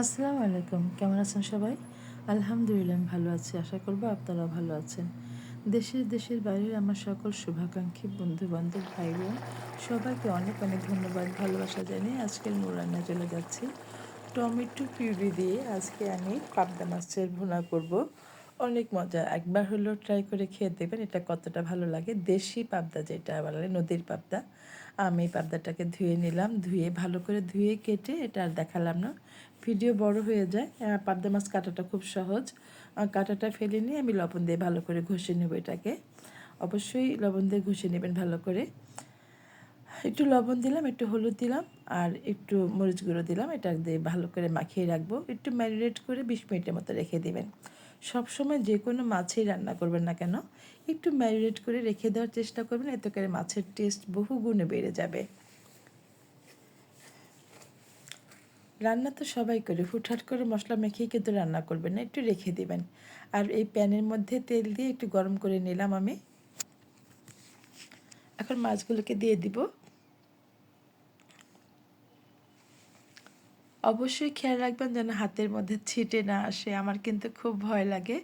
আসসালামু আলাইকুম, কেমন আছেন সবাই? আলহামদুলিল্লাহ ভালো আছি। আশা করব আপনারা ভালো আছেন। দেশের দেশের বাইরের আমার সকল শুভাকাঙ্ক্ষী বন্ধুবান্ধব ভাই বোন সবাইকে অনেক অনেক ধন্যবাদ, ভালোবাসা জানিয়ে আজকে মূল রান্না চলে যাচ্ছি। টমেটো পিউরি দিয়ে আজকে আমি পাবদা মাছের ভুনা করব। অনেক মজা। একবার হলেও ট্রাই করে খেয়ে দেখবেন এটা কতটা ভালো লাগে। দেশি পাবদা যেটা বলে, নদীর পাবদা। আমি পাবদাটাকে ধুয়ে নিলাম, ধুয়ে ভালো করে ধুয়ে কেটে এটা আর দেখালাম না। ভিডিও বড় হয়ে যায়। পাবদা মাছ কাটাটা খুব সহজ। কাঁটাটা ফেলে নিয়ে আমি লবণ দিয়ে ভালো করে ঘষে নেব এটাকে। অবশ্যই লবণ দিয়ে ঘষে নেবেন ভালো করে। একটু লবণ দিলাম, একটু হলুদ দিলাম আর একটু মরিচ গুঁড়ো দিলাম। এটা দিয়ে ভালো করে মাখিয়ে রাখব। একটু ম্যারিনেট করে বিশ মিনিটের মতো রেখে দিবেন। সবসময় যে কোনো মাছেই রান্না করবেন না কেন? একটু ম্যারিনেট করে রেখে দেওয়ার চেষ্টা করবেন, এতে করে মাছের টেস্ট বহু গুণে বেড়ে যাবে। রান্না তো সবাই করে, হুটহাট করে মশলা মেখেই কিন্তু রান্না করবেন না, একটু রেখে দিবেন। আর এই প্যানের মধ্যে তেল দিয়ে একটু গরম করে নিলাম আমি। এখন মাছগুলোকে দিয়ে দিব। অবশ্যই খেয়াল রাখবেন যেন হাতের মধ্যে ছিটে না আসে। আমার কিন্তু খুব ভয় লাগে।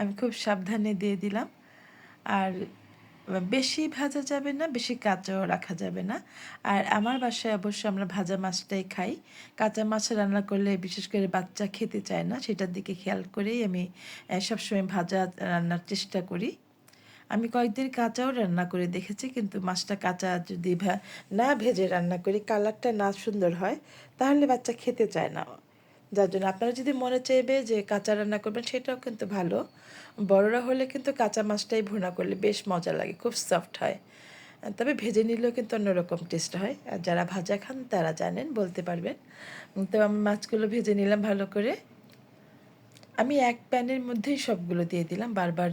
আমি খুব সাবধানে দিয়ে দিলাম। আর বেশি ভাজা যাবে না, বেশি কাঁচাও রাখা যাবে না। আর আমার বাসায় অবশ্য আমরা ভাজা মাছটাই খাই। কাঁচা মাছ রান্না করলে বিশেষ করে বাচ্চা খেতে চায় না, সেটার দিকে খেয়াল করেই আমি সবসময় ভাজা রান্নার চেষ্টা করি। আমি কয়েকদিন কাঁচাও রান্না করে দেখেছি, কিন্তু মাছটা কাঁচা যদি না ভেজে রান্না করি, কালারটা না সুন্দর হয়, তাহলে বাচ্চা খেতে চায় না। যার জন্য আপনারা যদি মনে চাইবে যে কাঁচা রান্না করবেন, সেটাও কিন্তু ভালো। বড়রা হলে কিন্তু কাঁচা মাছটাই ভুনা করলে বেশ মজা লাগে, খুব সফট হয়। তবে ভেজে নিলেও কিন্তু অন্যরকম টেস্ট হয়। আর যারা ভাজা খান, তারা জানেন, বলতে পারবেন। তো আমি মাছগুলো ভেজে নিলাম ভালো করে। আমি এক প্যানের মধ্যেই সবগুলো দিয়ে দিলাম। বারবার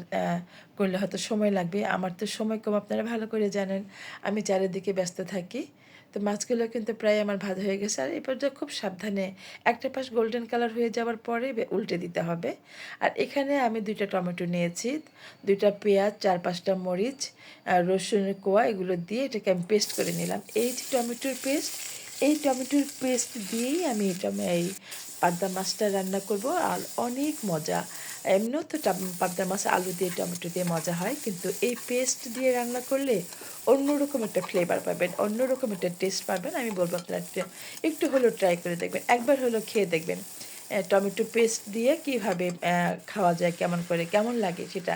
করলে হয়তো সময় লাগবে। আমার তো সময় কম আপনারা ভালো করে জানেন, আমি চারিদিকে ব্যস্ত থাকি। তো মাছগুলো কিন্তু প্রায় আমার ভাজা হয়ে গেছে। আর এরপর যে খুব সাবধানে একটা পাশ গোল্ডেন কালার হয়ে যাওয়ার পরে উল্টে দিতে হবে। আর এখানে আমি দুইটা টমেটো নিয়েছি, দুইটা পেঁয়াজ, চার পাঁচটা মরিচ রসুনের কোয়া, এগুলো দিয়ে এটাকে আমি পেস্ট করে নিলাম। এই যে টমেটোর পেস্ট এই টমেটোর পেস্ট দিয়েই আমি এই পাবদা মাছটা রান্না করব আর অনেক মজা। এমনিও তো পাবদা মাছ আলু দিয়ে, টমেটো দিয়ে মজা হয়, কিন্তু এই পেস্ট দিয়ে রান্না করলে অন্যরকম একটা ফ্লেভার পাবেন, অন্যরকম একটা টেস্ট পাবেন। আমি বলব আপনারা একটু- হলেও ট্রাই করে দেখবেন, একবার হলেও খেয়ে দেখবেন। টমেটো পেস্ট দিয়ে কীভাবে খাওয়া যায়, কেমন করে, কেমন লাগে সেটা।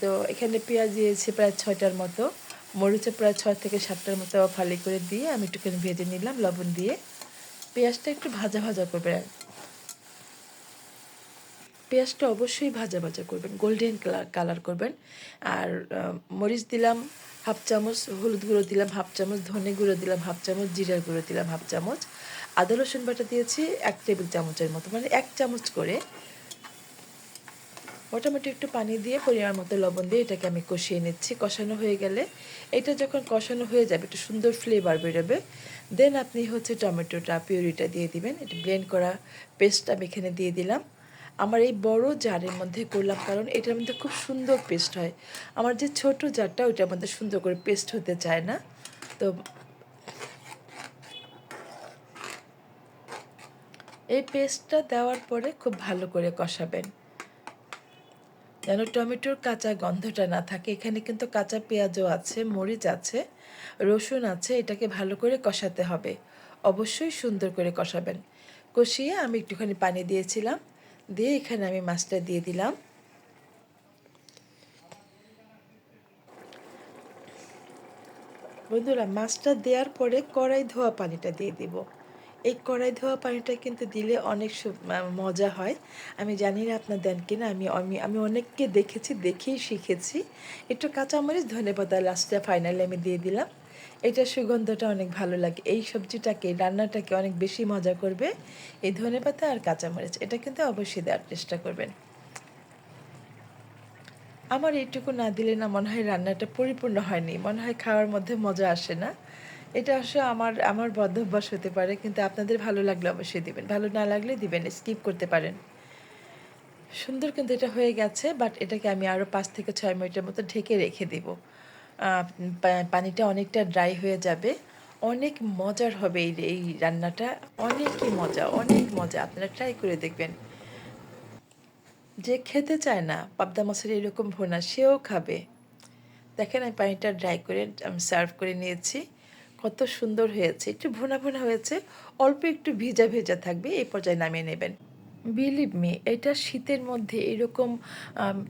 তো এখানে পেঁয়াজ দিয়েছি প্রায় ছয়টার মতো মরিচে প্রায় ছয় থেকে সাতটার মতো ফালি করে দিয়ে আমি একটুখানি ভেজে নিলাম লবণ দিয়ে। পেঁয়াজটা একটু ভাজা ভাজা করবেন। পেঁয়াজটা অবশ্যই ভাজা ভাজা করবেন গোল্ডেন কালার করবেন। আর মরিচ দিলাম হাফ চামচ, হলুদ গুঁড়ো দিলাম হাফ চামচ, ধনে গুঁড়ো দিলাম হাফ চামচ, জিরার গুঁড়ো দিলাম হাফ চামচ। আদা, রসুন বাটা দিয়েছি এক টেবিল চামচের মতো মানে এক চামচ করে। মোটামুটি একটু পানি দিয়ে পরিমাণ মতো লবণ দিয়ে এটাকে আমি কষিয়ে নিচ্ছি, কষানো হয়ে গেলে। এটা যখন কষানো হয়ে যাবে, একটু সুন্দর ফ্লেভার বেরোবে। দেন আপনি হচ্ছে টমেটোটা, পিউরিটা দিয়ে দিবেন। এটা ব্লেন্ড করা পেস্ট আমি এখানে দিয়ে দিলাম। আমার এই বড় জারের মধ্যে করলাম, কারণ এটার মধ্যে খুব সুন্দর পেস্ট হয়। আমার যে ছোট জারটা, ওইটার মধ্যে সুন্দর করে পেস্ট হতে চায় না। তো এই পেস্টটা দেওয়ার পরে খুব ভালো করে কষাবেন। যেন টমেটোর কাঁচা গন্ধটা না থাকে। এখানে কিন্তু কাঁচা পেঁয়াজও আছে, মরিচ আছে, রসুন আছে, এটাকে ভালো করে কষাতে হবে। অবশ্যই সুন্দর করে কষাবেন। কষিয়ে আমি একটুখানি পানি দিয়েছিলাম। দিয়ে এখানে আমি মাছটা দিয়ে দিলাম। বন্ধুরা, মাছটা দেওয়ার পরে কড়াই ধোয়া পানিটা দিয়ে দিব। এই কড়াই ধোয়া পানিটা কিন্তু দিলে অনেক মজা হয়। আমি জানি না আপনার দেন কিনা, আমি আমি আমি অনেককে দেখেছি, দেখেই শিখেছি। একটু কাঁচামরিচ ধনে পাতা লাস্টে ফাইনালি আমি দিয়ে দিলাম। এটা সুগন্ধটা অনেক ভালো লাগে। এই সবজিটাকে, রান্নাটাকে অনেক বেশি মজা করবে এই ধনে পাতা আর কাঁচামরিচ। এটা কিন্তু অবশ্যই দেওয়ার চেষ্টা করবেন। আমার এইটুকু না দিলে না মনে হয় রান্নাটা পরিপূর্ণ হয়নি। মনে হয় খাওয়ার মধ্যে মজা আসে না। এটা আসলে আমার আমার বদ্ধভ্যাস হতে পারে, কিন্তু আপনাদের ভালো লাগলে অবশ্যই দিবেন। ভালো না লাগলে দিবেন, স্কিপ করতে পারেন। সুন্দর কিন্তু এটা হয়ে গেছে, বাট এটাকে আমি আরও পাঁচ থেকে ছয় মিনিটের মতো ঢেকে রেখে দিব। পানিটা অনেকটা ড্রাই হয়ে যাবে। অনেক মজার হবে এই এই রান্নাটা। অনেকই মজা, অনেক মজা। আপনারা ট্রাই করে দেখবেন। যে খেতে চায় না, পাবদা মাছের এরকম ভোনা, সেও খাবে। দেখেন আমি পানিটা ড্রাই করে, আমি সার্ভ করে নিয়েছি। কত সুন্দর হয়েছে। একটু ভোনা ভোনা হয়েছে। অল্প একটু ভিজা ভেজা থাকবে, এই পর্যায়ে নামিয়ে নেবেন। বিলিভ মি এটা শীতের মধ্যে এরকম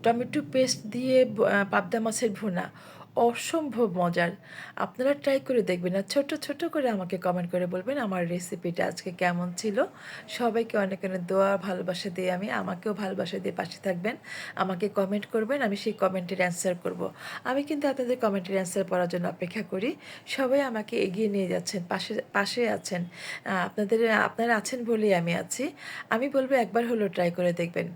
টমেটো পেস্ট দিয়ে পাবদা মাছের ভুনা অসম্ভব মজার। আপনারা ট্রাই করে দেখবেন আর ছোট ছোট করে আমাকে কমেন্ট করে বলবেন আমার রেসিপিটা আজকে কেমন ছিল। সবাইকে অনেক অনেক দোয়া, ভালোবাসা দিয়ে আমি আমাকেও ভালোবাসা দিয়ে পাশে থাকবেন। আমাকে কমেন্ট করবেন, আমি সেই কমেন্টের অ্যান্সার করব। আমি কিন্তু আপনাদের কমেন্টের অ্যান্সার পড়ার জন্য অপেক্ষা করি। সবাই আমাকে এগিয়ে নিয়ে যাচ্ছেন, পাশে পাশে আছেন। আপনাদের, আপনারা আছেন বলেই আমি আছি। আমি বলব একবার হলো ট্রাই করে দেখবেন।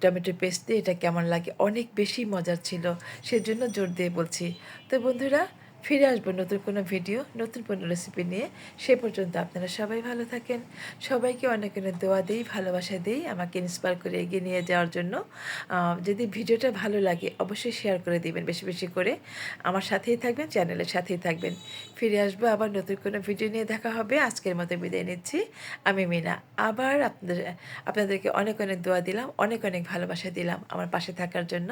টমেটো পেস্ট দিয়ে এটা কেমন লাগে? অনেক বেশি মজার ছিল। সেজন্য জোর দিয়ে বলছি। তো বন্ধুরা, ফিরে আসব নতুন কোনো ভিডিও, নতুন কোনো রেসিপি নিয়ে। সে পর্যন্ত আপনারা সবাই ভালো থাকেন। সবাইকে অনেক অনেক দোয়া দিই, ভালোবাসা দিই, আমাকে ইন্সপায়ার করে এগিয়ে নিয়ে যাওয়ার জন্য। যদি ভিডিওটা ভালো লাগে, অবশ্যই শেয়ার করে দিবেন বেশি বেশি করে। আমার সাথেই থাকবেন চ্যানেলের সাথেই থাকবেন। ফিরে আসব আবার নতুন কোনো ভিডিও নিয়ে দেখা হবে। আজকের মতো বিদায় নিচ্ছি। আমি মিনা। আবার আপনাদের, আপনাদেরকে অনেক অনেক দোয়া দিলাম, অনেক অনেক ভালোবাসা দিলাম আমার পাশে থাকার জন্য।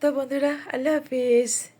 তো বন্ধুরা, আল্লাহ হাফিজ।